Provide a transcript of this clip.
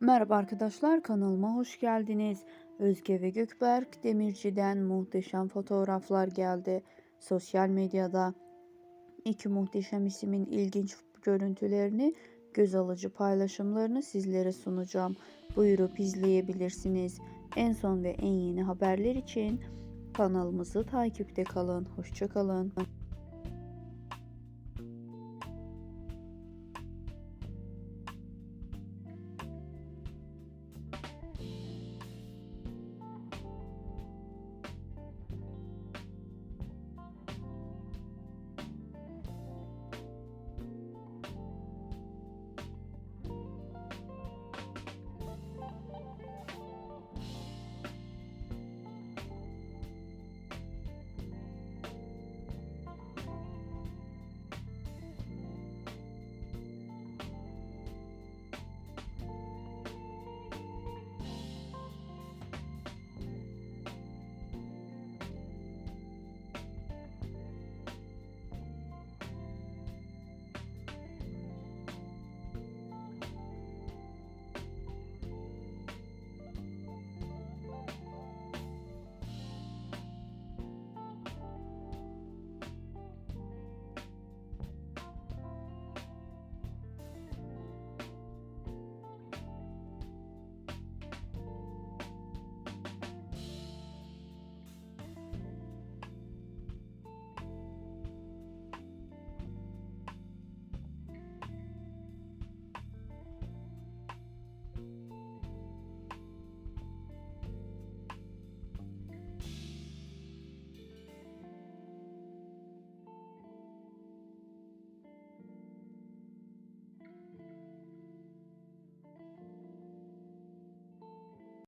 Merhaba arkadaşlar kanalıma hoş geldiniz. Özge ve Gökberk Demirci'den muhteşem fotoğraflar geldi. Sosyal medyada iki muhteşem ismin ilginç görüntülerini, göz alıcı paylaşımlarını sizlere sunacağım. Buyurup izleyebilirsiniz. En son ve en yeni haberler için kanalımızı takipte kalın. Hoşçakalın.